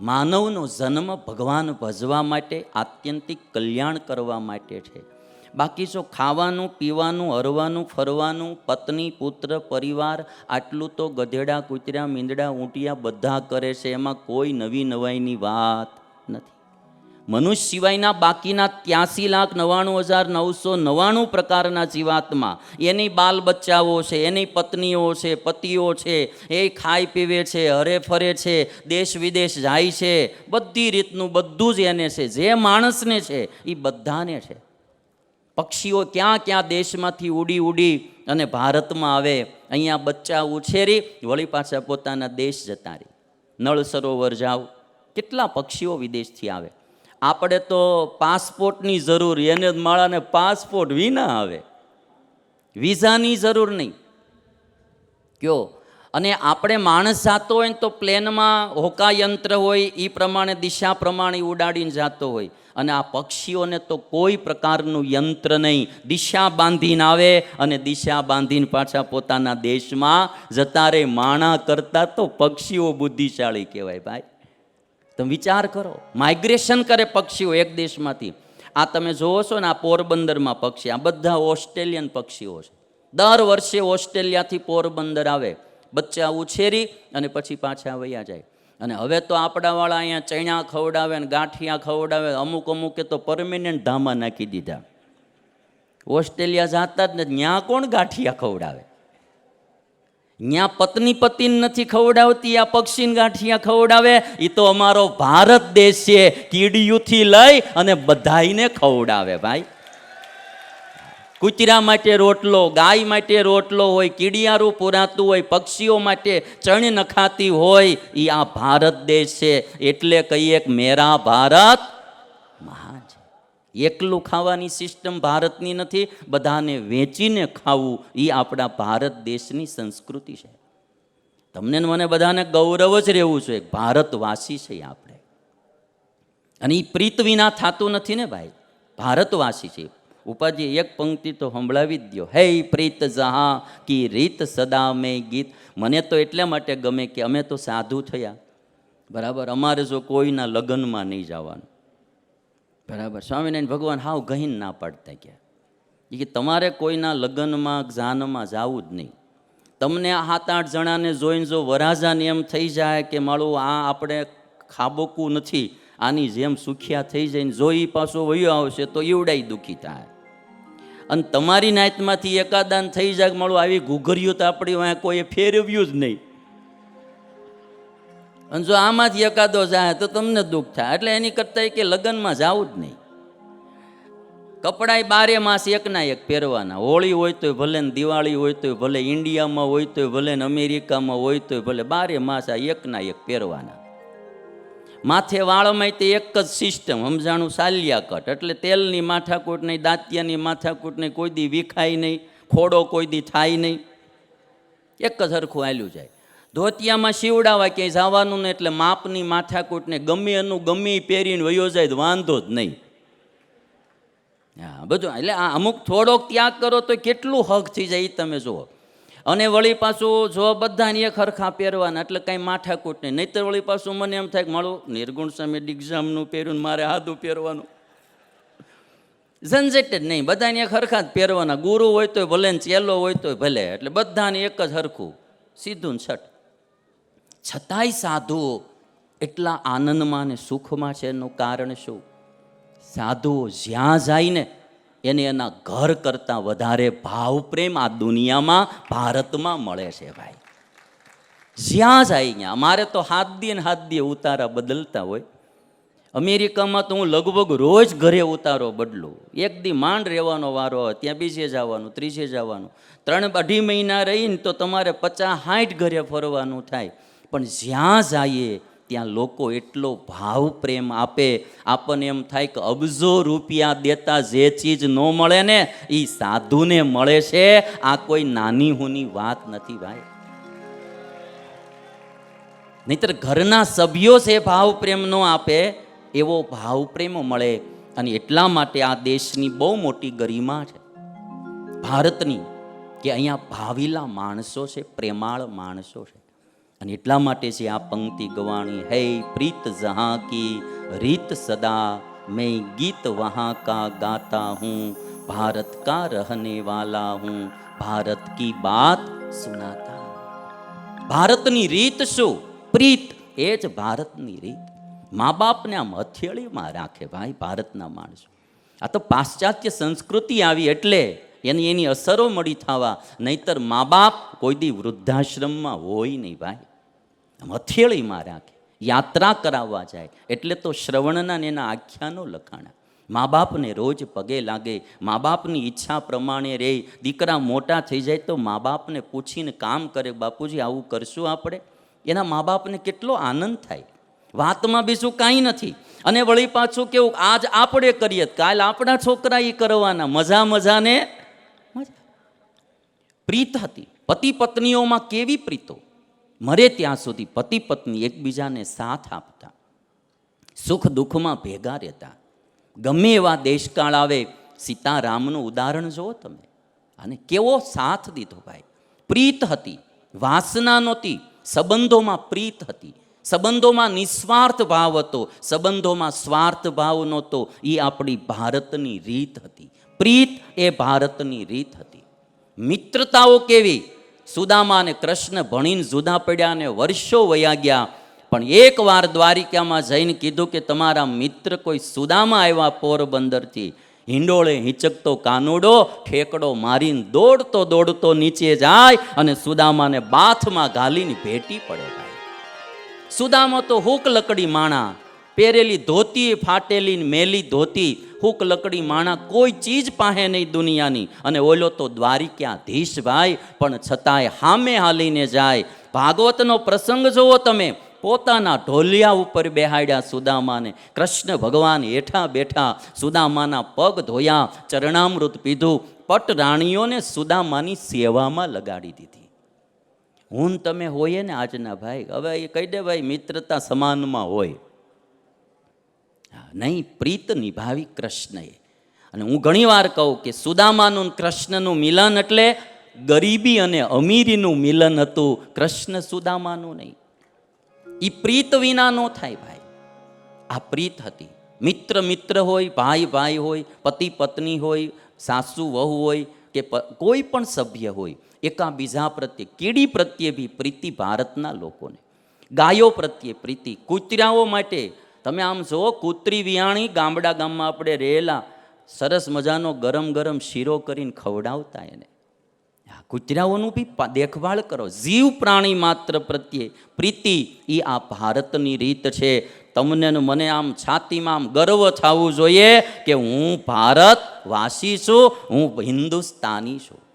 માનવનો જન્મ ભગવાન ભજવા માટે, આત્યંતિક કલ્યાણ કરવા માટે છે. બાકી જો ખાવાનું, પીવાનું, હરવાનું, ફરવાનું, પત્ની, પુત્ર, પરિવાર, આટલું તો ગધેડા, કૂતરા, મીંદડા, ઊંટિયા બધા કરે છે, એમાં કોઈ નવી નવાઈની વાત નથી. મનુષ્ય સિવાયના બાકીના ત્યાસી લાખ નવ્વાણું હજાર નવસો નવ્વાણું પ્રકારના જીવાત્મા. એની બાલ બચ્ચાઓ છે, એની પત્નીઓ છે, પતિઓ છે, એ ખાઈ પીવે છે, હરે ફરે છે, દેશ વિદેશ જાય છે. બધી રીતનું બધું જ એને છે. જે માણસને છે એ બધાને છે. પક્ષીઓ ક્યાં ક્યાં દેશમાંથી ઉડી ઉડી અને ભારતમાં આવે, અહીંયા બચ્ચા ઉછેરી, વળી પાછા પોતાના દેશ જતા રહી. નળ સરોવર જાઓ. કેટલા પક્ષીઓ વિદેશથી આવે? આપણે તો પાસપોર્ટની જરૂર, એને જ માળાને પાસપોર્ટ વિના આવે. વિઝાની જરૂર નહીં. કયો? અને આપણે માણસ જાતો હોય તો પ્લેનમાં હોકાયંત્ર હોય એ પ્રમાણે દિશા પ્રમાણે ઉડાડીને જતો હોય. અને આ પક્ષીઓને તો કોઈ પ્રકારનું યંત્ર નહીં. દિશા બાંધીને આવે અને દિશા બાંધીને પાછા પોતાના દેશમાં જતા રહે. માણા કરતાં તો પક્ષીઓ બુદ્ધિશાળી કહેવાય ભાઈ. તમે વિચાર કરો. માઇગ્રેશન કરે પક્ષીઓ એક દેશમાંથી. આ તમે જોવો છો ને, આ પોરબંદરમાં પક્ષી, આ બધા ઓસ્ટ્રેલિયન પક્ષીઓ છે. દર વર્ષે ઓસ્ટ્રેલિયાથી પોરબંદર આવે. બચ્ચા ઉછેરી અને પછી પાછા વયા જાય. અને હવે તો આપણાવાળા અહીંયા ચણા ખવડાવે ને ગાંઠિયા ખવડાવે, અમુક અમુકે તો પરમેનન્ટ ધામા નાખી દીધા. ઓસ્ટ્રેલિયા જાતા જ ને ત્યાં કોણ ગાંઠિયા ખવડાવે? ત્યાં પત્ની પતિને નથી ખવડાવતી, આ પક્ષીને ગાંઠિયા ખવડાવે. એ તો અમારો ભારત દેશ છે. કીડિયુંથી લઈ અને બધાઈને ખવડાવે ભાઈ. કૂતરા માટે રોટલો, ગાય માટે રોટલો હોય, કીડિયારું પુરાતું હોય, પક્ષીઓ માટે ચણ નખાતી હોય એ આ ભારત દેશ છે. એટલે કહીએ મેરા ભારત એકલું ખાવાની સિસ્ટમ ભારતની નથી, બધાને વેચીને ખાવું એ આપણા ભારત દેશની સંસ્કૃતિ છે. તમને મને બધાને ગૌરવ જ રહેવું છે ભારતવાસી છે આપણે. અને એ પ્રીત વિના થતું નથી ને ભાઈ, ભારતવાસી છે ઉપાજી એક પંક્તિ તો સંભળાવી જ દો હે પ્રીત જહા કી રીત સદા મેં ગીત. મને તો એટલા માટે ગમે કે અમે તો સાધુ થયા. બરાબર, અમારે જો કોઈના લગ્નમાં નહીં જવાનું. બરાબર. સ્વામિનારાયણ, ભગવાન હાવ ગહીન ના પાડતા કે એ કે તમારે કોઈના લગ્નમાં જાનમાં જવું જ નહીં. તમને આ સાત આઠ જણાને જોઈને જો વરાજાને એમ થઈ જાય કે માળું આ આપણે ખાબોકું નથી, આની જેમ સુખિયા થઈ જઈને જો એ પાછો વયો આવશે તો એવડાય દુઃખી થાય. અને તમારી નાતમાંથી એકાદાન થઈ જાય મારું આવી ઘૂઘર્યું તો આપણી વાંહે કોઈએ ફેરવ્યું જ નહીં. અને જો આમાંથી એકાદો જાય તો તમને દુઃખ થાય. એટલે એની કરતાં કે લગ્નમાં જાવું જ નહીં. કપડાય બારે માસ એકના એક પહેરવાના. હોળી હોય તોય ભલે ને દિવાળી હોય તોય ભલે ઇન્ડિયામાં હોય તોય ભલે ને અમેરિકામાં હોય તોય ભલે, બારે માસ આ એકના એક પહેરવાના. માથે વાળમાં તે એક જ સિસ્ટમ સમજાણું સાલ્યા કટ એટલે તેલની માથાકૂટ નહીં, દાંતિયાની માથાકૂટ નહીં, કોઈ દી વિખાય નહીં, ખોડો કોઈ દી થાય નહીં. એક જ સરખું આલ્યું જાય. ધોતિયામાં શિવડાવા ક્યાંય જવાનું ને એટલે માપની માથાકૂટને ગમે એનું ગમે પહેરીને વયો જાય વાંધો જ નહીં. હા, બધું, એટલે આ અમુક થોડોક ત્યાગ કરો તો કેટલું હક થઈ જાય એ તમે જુઓ. અને વળી પાછું જો બધાને એક હરખા પહેરવાના એટલે કાંઈ માથાકૂટ નહીં. નહીંતર વળી પાછું મને એમ થાય કે મારું નિર્ગુણ સમય એક્ઝામનું પહેર્યું મારે હાદું પહેરવાનું. ઝંઝટ જ નહીં. બધાને એક હરખા જ પહેરવાના. ગુરુ હોય તોય ભલે ને ચેલો હોય તોય ભલે. એટલે બધાને એક જ હરખું. સીધું છઠ. છતાંય સાધુઓ એટલા આનંદમાં ને સુખમાં છે. એનું કારણ શું? સાધુઓ જ્યાં જાય ને એને એના ઘર કરતાં વધારે ભાવ પ્રેમ આ દુનિયામાં, ભારતમાં મળે છે ભાઈ. જ્યાં જાય ત્યાં. અમારે તો હાથ દીએ ને હાથ દીએ ઉતારા બદલતા હોય. અમેરિકામાં તો હું લગભગ રોજ ઘરે ઉતારો બદલું. એક દી માંડ રહેવાનો વારો હોય ત્યાં બીજે જવાનું, ત્રીજે જવાનું. ત્રણ અઢી મહિના રહીને તો તમારે પચાસ સાઠ ઘરે ફરવાનું થાય. પણ જ્યાં જઈએ, ત્યાં લોકો એટલો ભાવ પ્રેમ આપે. આપણને એમ થાય કે અબજો રૂપિયા દેતા જે ચીજ ન મળે ને એ સાધુને મળે છે. આ કોઈ નાની હુની વાત નથી ભાઈ. નહીતર ઘરના સભ્યો છે ભાવ પ્રેમ ન આપે, એવો ભાવ પ્રેમ મળે. અને એટલા માટે આ દેશની બહુ મોટી ગરિમા છે. ભારતની, કે અહીંયા ભાવિલા માણસો છે, પ્રેમાળ માણસો છે. અને એટલા માટે છે આ પંક્તિ ગવાણી, હે પ્રીત જહા કી રીત સદા, મેં ગીત વહાં કા ગાતા હું, ભારત કા રહને વાલા હું, ભારત કી બાત સુનાતા ભારતની રીત શું? પ્રીત એ જ ભારતની રીત. મા બાપને આમ હથેળીમાં રાખે, ભાઈ, ભારતના માણસો. આ તો પાશ્ચાત્ય સંસ્કૃતિ આવી એટલે એની એની અસરો મળી થવા, નહીતર મા બાપ કોઈ દી વૃદ્ધાશ્રમમાં હોય નહીં, ભાઈ. હથેળીમાં રાખે, યાત્રા કરાવવા જાય, એટલે તો શ્રવણના ને એના આખ્યાનો લખાણા. મા બાપને રોજ પગે લાગે, મા બાપની ઈચ્છા પ્રમાણે રહે દીકરા મોટા થઈ જાય તો મા બાપને પૂછીને કામ કરે, બાપુજી આવું કરશું આપણે? એના મા બાપને કેટલો આનંદ થાય. વાતમાં બીજું કાંઈ નથી. અને વળી પાછું કેવું, આજ આપણે કરીએ, કાલ આપણા છોકરા એ કરવાના, મજા મજાને, મજા. પ્રીત હતી. પતિ પત્નીઓમાં કેવી પ્રીતો? મરે ત્યાં સુધી પતિ પત્ની એકબીજાને સાથ આપતા, સુખ દુઃખમાં ભેગા રહેતા. ગમે એવા દેશકાળ આવે, સીતારામનું ઉદાહરણ જુઓ તમે. અને કેવો સાથ દીધો ભાઈ. પ્રીત હતી, વાસના નહોતી, સંબંધોમાં પ્રીત હતી. સંબંધોમાં નિસ્વાર્થ ભાવ હતો, સંબંધોમાં સ્વાર્થ ભાવ નહોતો. એ આપણી ભારતની રીત હતી. પ્રીત એ ભારતની રીત હતી. મિત્રતાઓ કેવી? સુદામા અને કૃષ્ણ ભણીને જુદા પડ્યા અને વર્ષો વયા ગયા. પણ એકવાર દ્વારિકામાં જઈને કીધું કે તમારા મિત્ર કોઈ સુદામા આવ્યા પોરબંદરથી. હિંડોળે હિંચકતો કાનુડો, ઠેકડો મારીને દોડતો દોડતો નીચે જાય અને સુદામાને બાથમાં ઘાલીને ભેટી પડે સુદામા તો હુક લકડી માણા, પહેરેલી ધોતી ફાટેલી મેલી ધોતી હુક લકડી માણા કોઈ ચીજ પાહે નહીં દુનિયાની. અને ઓલો તો દ્વારિકાધીશ ભાઈ, પણ છતાંય હામે હાલીને જાય. ભાગવતનો પ્રસંગ જુઓ તમે. પોતાના ઢોલિયા ઉપર બેહાડ્યા સુદામાને. કૃષ્ણ ભગવાન હેઠા બેઠા સુદામાના પગ ધોયા, ચરણામૃત પીધું. પટ રાણીઓને સુદામાની સેવામાં લગાડી દીધી. હું તમે હોઈએ ને આજના ભાઈ. હવે એ કહી દે ભાઈ, મિત્રતા સમાનમાં હોય. નહીં, પ્રીત નિભાવી કૃષ્ણએ. અને હું ઘણીવાર કહું કે સુદામાનું કૃષ્ણનું મિલન એટલે ગરીબી અને અમીરીનું મિલન હતું. કૃષ્ણ સુદામાનું નહીં. એ પ્રીત વિના નો થાય ભાઈ. આ પ્રીત હતી. મિત્ર મિત્ર હોય, ભાઈ ભાઈ હોય, પતિ પત્ની હોય, સાસુ વહુ હોય કે કોઈ પણ સભ્ય હોય એકા બીજા પ્રત્યે, કીડી પ્રત્યે બી પ્રીતિ ભારતના લોકોને. ગાયો પ્રત્યે પ્રીતિ, કૂતરાઓ માટે તમે આમ જુઓ, કૂતરી, વિયાણી ગામડા ગામમાં આપણે રહેલા, સરસ મજાનો ગરમ ગરમ શીરો કરીને ખવડાવતા એને. કૂતરાઓનું બી દેખભાળ કરો. જીવ પ્રાણી માત્ર પ્રત્યે પ્રીતિ એ આ ભારતની રીત છે. તમને મને આમ છાતીમાં આમ ગર્વ થવું જોઈએ કે હું ભારત વાસી છું, હું હિન્દુસ્તાની છું.